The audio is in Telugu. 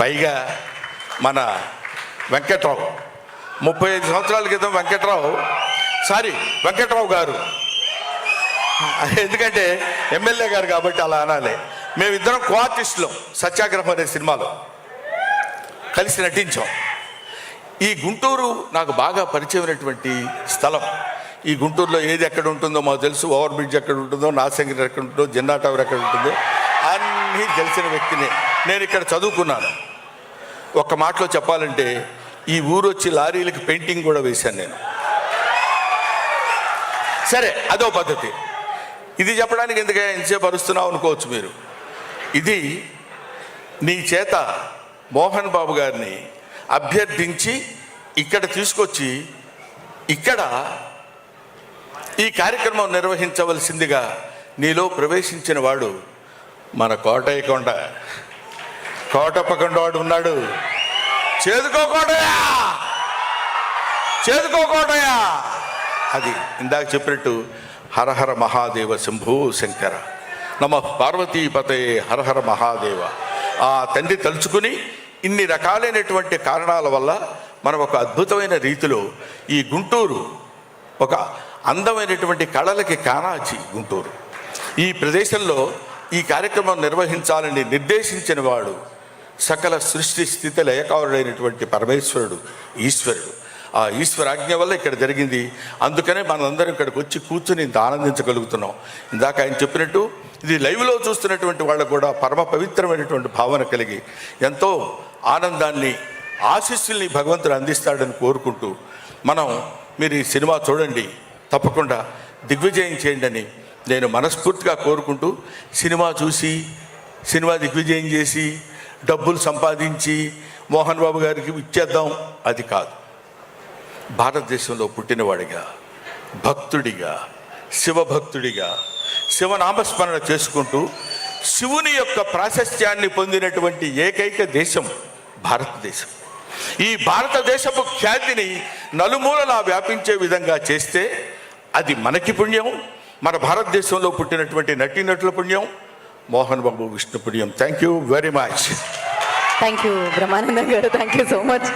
పైగా మన వెంకట్రావు. ముప్పై ఐదు సంవత్సరాల క్రితం వెంకట్రావు. సారీ వెంకట్రావు గారు. ఎందుకంటే ఎమ్మెల్యే గారు కాబట్టి అలా అనాలి. మేమిద్దరం కో సత్యాగ్రహం అనే సినిమాలో. కలిసి నటించాం. ఈ గుంటూరు నాకు బాగా పరిచయమైనటువంటి స్థలం. ఈ గుంటూరులో ఏది ఎక్కడ ఉంటుందో మాకు తెలుసు. ఓవర్ బ్రిడ్జ్ ఎక్కడ ఉంటుందో నాసంగిరి ఎక్కడ ఉంటుందో జిన్నా టవర్ ఎక్కడ ఉంటుందో అన్నీ తెలిసిన వ్యక్తిని. నేను ఇక్కడ చదువుకున్నాను. ఒక్క మాటలో చెప్పాలంటే ఈ ఊరు వచ్చి లారీలకి పెయింటింగ్ కూడా వేశాను నేను. సరే అదో పద్ధతి. ఇది చెప్పడానికి ఎందుకే ఎంతసేపు అరుస్తున్నావు అనుకోవచ్చు మీరు. ఇది నీ చేత మోహన్ బాబు గారిని అభ్యర్థించి ఇక్కడ తీసుకొచ్చి ఇక్కడ ఈ కార్యక్రమం నిర్వహించవలసిందిగా నీలో ప్రవేశించిన వాడు మన కోటయ్య కొండ. కోటప్పకొండ వాడు ఉన్నాడు. చేదుకోకోటయా చేదుకోకోటయా అది ఇందాక చెప్పినట్టు హరహర మహాదేవ శంభూ శంకర. నమ పార్వతీపతే హరహర మహాదేవ. ఆ తండ్రి తలుచుకుని ఇన్ని రకాలైనటువంటి కారణాల వల్ల మనం ఒక అద్భుతమైన రీతిలో ఈ గుంటూరు ఒక అందమైనటువంటి కళలకి కానాచి గుంటూరు. ఈ ప్రదేశంలో ఈ కార్యక్రమం నిర్వహించాలని నిర్దేశించిన వాడు సకల సృష్టి స్థితి లయకారుడైనటువంటి పరమేశ్వరుడు ఈశ్వరుడు. ఆ ఈశ్వరాజ్ఞ వల్ల ఇక్కడ జరిగింది. అందుకనే మనందరం ఇక్కడికి వచ్చి కూర్చుని ఇంత ఆనందించగలుగుతున్నాం. ఇందాక ఆయన చెప్పినట్టు ఇది లైవ్లో చూస్తున్నటువంటి వాళ్ళకు కూడా పరమ పవిత్రమైనటువంటి భావన కలిగి ఎంతో ఆనందాన్ని ఆశీస్సుల్ని భగవంతుడు అందిస్తాడని కోరుకుంటూ మనం మీరు ఈ సినిమా చూడండి. తప్పకుండా దిగ్విజయం చేయండి అని నేను మనస్ఫూర్తిగా కోరుకుంటూ సినిమా చూసి సినిమా దిగ్విజయం చేసి డబ్బులు సంపాదించి మోహన్ బాబు గారికి ఇచ్చేద్దాం. అది కాదు. భారతదేశంలో పుట్టినవాడిగా భక్తుడిగా శివభక్తుడిగా శివనామస్మరణ చేసుకుంటూ శివుని యొక్క ప్రాశస్త్యాన్ని పొందినటువంటి ఏకైక దేశం భారతదేశం. ఈ భారతదేశపు ఖ్యాతిని నలుమూలలా వ్యాపించే విధంగా చేస్తే అది మనకి పుణ్యం మన భారతదేశంలో పుట్టినటువంటి నటీనటుల పుణ్యం మోహన్ బాబు విష్ణు పుణ్యం thank you very much thank you Brahmanandam garu thank you so much